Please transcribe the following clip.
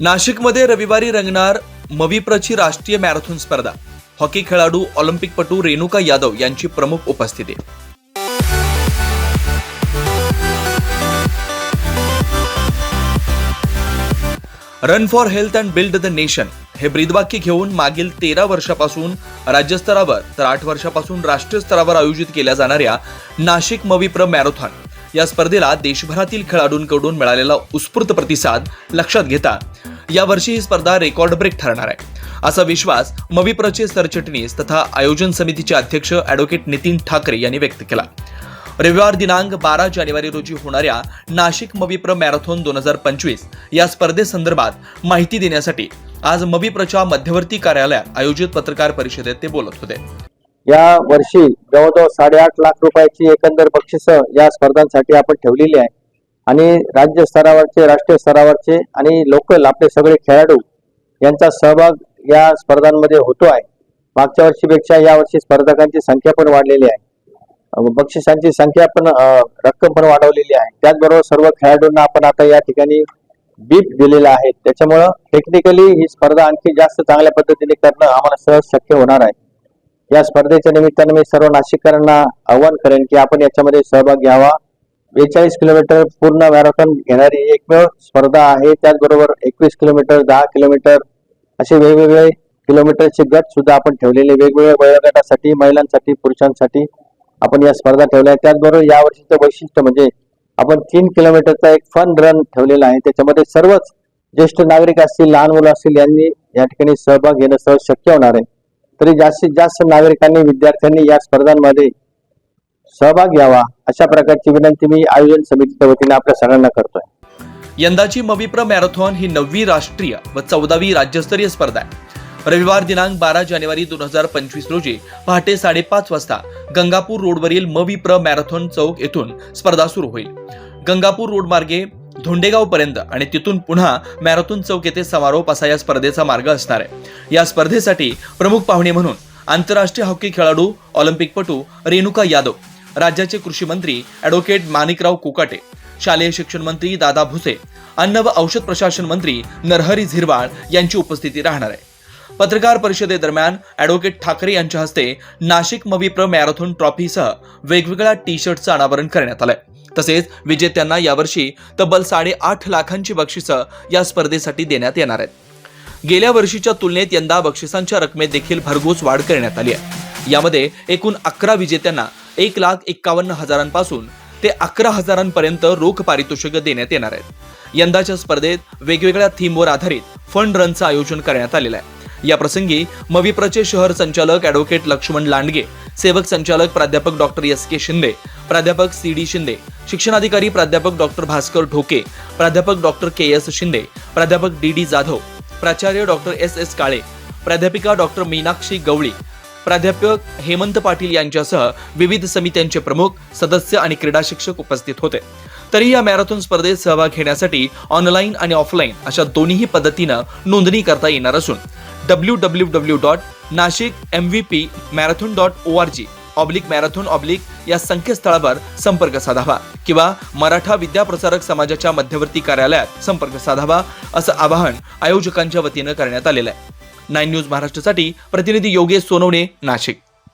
नाशिकमध्ये रविवारी रंगणार मविप्रची राष्ट्रीय मॅरेथॉन स्पर्धा. हॉकी खेळाडू ऑलिम्पिकपटू रेणुका यादव यांची प्रमुख उपस्थिती. Run for health and build the nation हे ब्रीदवाक्य घेऊन मागील तेरा वर्षापासून राज्यस्तरावर तर आठ वर्षापासून राष्ट्रीय स्तरावर आयोजित केल्या जाणाऱ्या नाशिक मविप्र मॅरेथॉन. या स्पर्धेला देशभरातील खेळाडूंकडून मिळालेला उत्स्फूर्त प्रतिसाद लक्षात घेता यावर्षी ही स्पर्धा रेकॉर्ड ब्रेक ठरणार आहे. असा विश्वास मविप्रचे सरचिटणीस तथा आयोजन समितीचे अध्यक्ष ॲडव्होकेट नितीन ठाकरे यांनी व्यक्त केला. रविवार दिनांक बारा जानेवारी रोजी होणाऱ्या नाशिक मविप्र मॅरेथॉन दोन हजार पंचवीस या स्पर्धेसंदर्भात माहिती देण्यासाठी आज मविप्रच्या मध्यवर्ती कार्यालयात आयोजित पत्रकार परिषदेत ते बोलत होते. या वर्षी जवळजवळ साडेआठ लाख रुपयाची एकंदर बक्षिस या स्पर्धांसाठी आपण ठेवलेली आहे. आणि राज्य स्तरावरचे राष्ट्रीय स्तरावरचे आणि लोकल आपले सगळे खेळाडू यांचा सहभाग या स्पर्धांमध्ये होतो आहे. मागच्या वर्षीपेक्षा यावर्षी स्पर्धकांची संख्या पण वाढलेली आहे. बक्षिसांची संख्या पण रक्कम पण वाढवलेली आहे. त्याचबरोबर सर्व खेळाडूंना आपण आता या ठिकाणी बीप दिलेला आहे. त्याच्यामुळं टेक्निकली ही स्पर्धा आणखी जास्त चांगल्या पद्धतीने करणं आम्हाला सहज शक्य होणार आहे. या स्पर्धेच्या निमित्तानं मी सर्व नाशिककरांना आव्हान करेन की आपण याच्यामध्ये सहभाग घ्यावा. बेचाळीस किलोमीटर पूर्ण मॅरेथॉन घेणारी एकमेव स्पर्धा आहे. त्याचबरोबर एकवीस किलोमीटर दहा किलोमीटर असे वेगवेगळे किलोमीटरचे गट सुद्धा आपण ठेवलेले वेगवेगळ्या वयोगटासाठी महिलांसाठी पुरुषांसाठी आपण या स्पर्धा ठेवल्या आहेत. त्याचबरोबर या वर्षीचं वैशिष्ट्य म्हणजे आपण तीन किलोमीटरचा एक फन रन ठेवलेला आहे. त्याच्यामध्ये सर्वच ज्येष्ठ नागरिक असतील लहान मुलं असतील यांनी या ठिकाणी सहभाग घेणं सहज शक्य होणार आहे. तरी जास्तीत जास्त नागरिकांनी विद्यार्थ्यांनी या स्पर्धांमध्ये सहभाग घ्यावा. अशा प्रकारची विनंती मी आयोजन समितीच्या वतीने आपल्या सगळ्यांना करतोय. यंदाची मविप्र मॅरेथॉन ही नववी राष्ट्रीय व चौदावी राज्यस्तरीय स्पर्धा आहे. रविवार दिनांक बारा जानेवारी दोन हजार पंचवीस रोजी पहाटे साडेपाच वाजता गंगापूर रोडवरील मविप्र मॅरेथॉन चौक येथून स्पर्धा सुरू होईल. गंगापूर रोड मार्गे धोंडेगाव पर्यंत आणि तिथून पुन्हा मॅरेथॉन चौक येथे समारोप असा या स्पर्धेचा मार्ग असणार आहे. या स्पर्धेसाठी प्रमुख पाहुणे म्हणून आंतरराष्ट्रीय हॉकी खेळाडू ऑलिम्पिकपटू रेणुका यादव राज्याचे कृषी मंत्री ॲडव्होकेट माणिकराव कोकाटे शालेय शिक्षण मंत्री दादा भुसे अन्न व औषध प्रशासन मंत्री नरहरी झिरवाळ यांची उपस्थिती राहणार आहे. पत्रकार परिषदेदरम्यान ॲडव्होकेट ठाकरे यांच्या हस्ते नाशिक मविप्र मॅरेथॉन ट्रॉफीसह वेगवेगळ्या टी शर्टचं अनावरण करण्यात आलंय. तसेच विजेत्यांना यावर्षी तब्बल साडेआठ लाखांची बक्षिसं या स्पर्धेसाठी देण्यात येणार आहेत. गेल्या वर्षीच्या तुलनेत यंदा बक्षिसांच्या रकमेत देखील भरघोस वाढ करण्यात आली आहे. यामध्ये एकूण अकरा विजेत्यांना एक लाख एक्कावन्न हजारांपासून ते अकरा हजारांपर्यंत रोख पारितोषिकं देण्यात येणार आहेत. यंदाच्या स्पर्धेत वेगवेगळ्या थीमवर आधारित फंड रनचं आयोजन करण्यात आलेलं आहे. या प्रसंगी मविप्रचे शहर संचालक ॲडव्होकेट लक्ष्मण लांडगे सेवक संचालक प्राध्यापक डॉक्टर एस के शिंदे प्राध्यापक सी डी शिंदे शिक्षणाधिकारी प्राध्यापक डॉक्टर भास्कर ढोके प्राध्यापक डॉक्टर के एस शिंदे प्राध्यापक डी डी जाधव प्राचार्य डॉक्टर एस एस काळे प्राध्यापिका डॉक्टर मीनाक्षी गवळी प्राध्यापक हेमंत पाटील यांच्यासह विविध समित्यांचे प्रमुख सदस्य आणि क्रीडा शिक्षक उपस्थित होते. तरी या मॅरेथॉन स्पर्धेत सहभाग घेण्यासाठी ऑनलाईन आणि ऑफलाईन अशा दोन्ही पद्धतीनं नोंदणी करता येणार असून W W W dot Nashik M V P marathon dot O R G oblique marathon oblique या संकेतस्थळावर संपर्क साधावा. किंवा मराठा विद्याप्रसारक समाजाच्या मध्यवर्ती कार्यालयात संपर्क साधावा असं आवाहन आयोजकांच्या वतीनं करण्यात आलेलं आहे. नाईन न्यूज महाराष्ट्रासाठी प्रतिनिधी योगेश सोनवणे नाशिक.